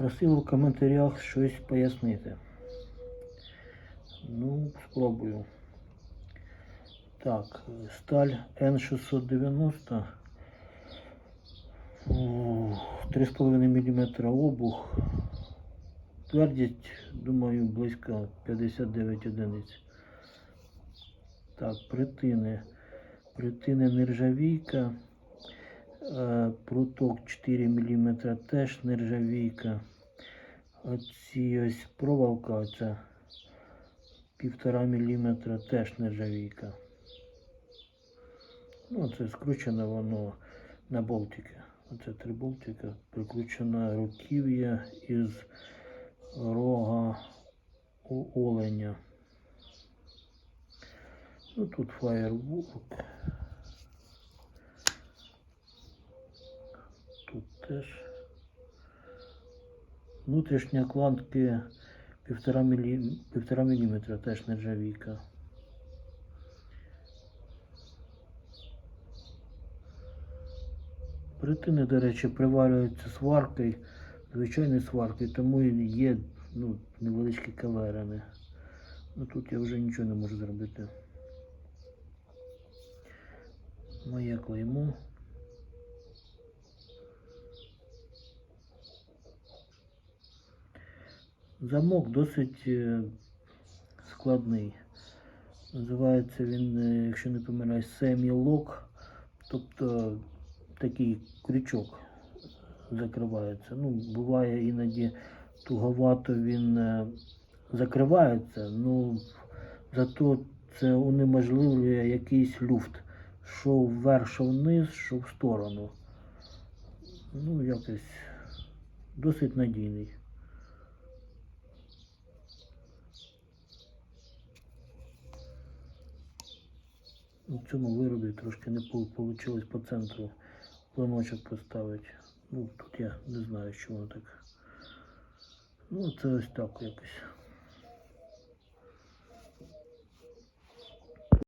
Просив у коментарях щось пояснити. Ну, спробую. Так, сталь N690. 3,5 мм обух. Твердість, думаю, близько 59 одиниць. Так, притини. Притини нержавійка. Е, Пруток 4 мм теж нержавійка. Оці ось проволока, оця 1,5 мм теж нержавійка. Ну, це скручено воно на болтики. Оце три болтика. Прикручено руків'я із рога у оленя. Ну тут фаєрвук. Тут теж. Внутрішня кланки 1,5 мілі... 1,5 мм теж нержавійка. Притини, до речі, приварюються сваркою, звичайною сваркою, тому є ну, невеличкі каверини. Ну тут я вже нічого не можу зробити. Моє клеймо. Замок досить е, складний. Називається він, е, якщо не помиляюсь, семі-лок, тобто такий крючок закривається. Ну, буває іноді туговато він е, закривається, ну зато це унеможливлює якийсь люфт. Що вверх, що вниз, що в сторону. Ну, якось досить надійний. У цьому виробі трошки не вийшло по центру планочок поставити. Ну, тут я не знаю, що воно так. Ну, це ось так якось.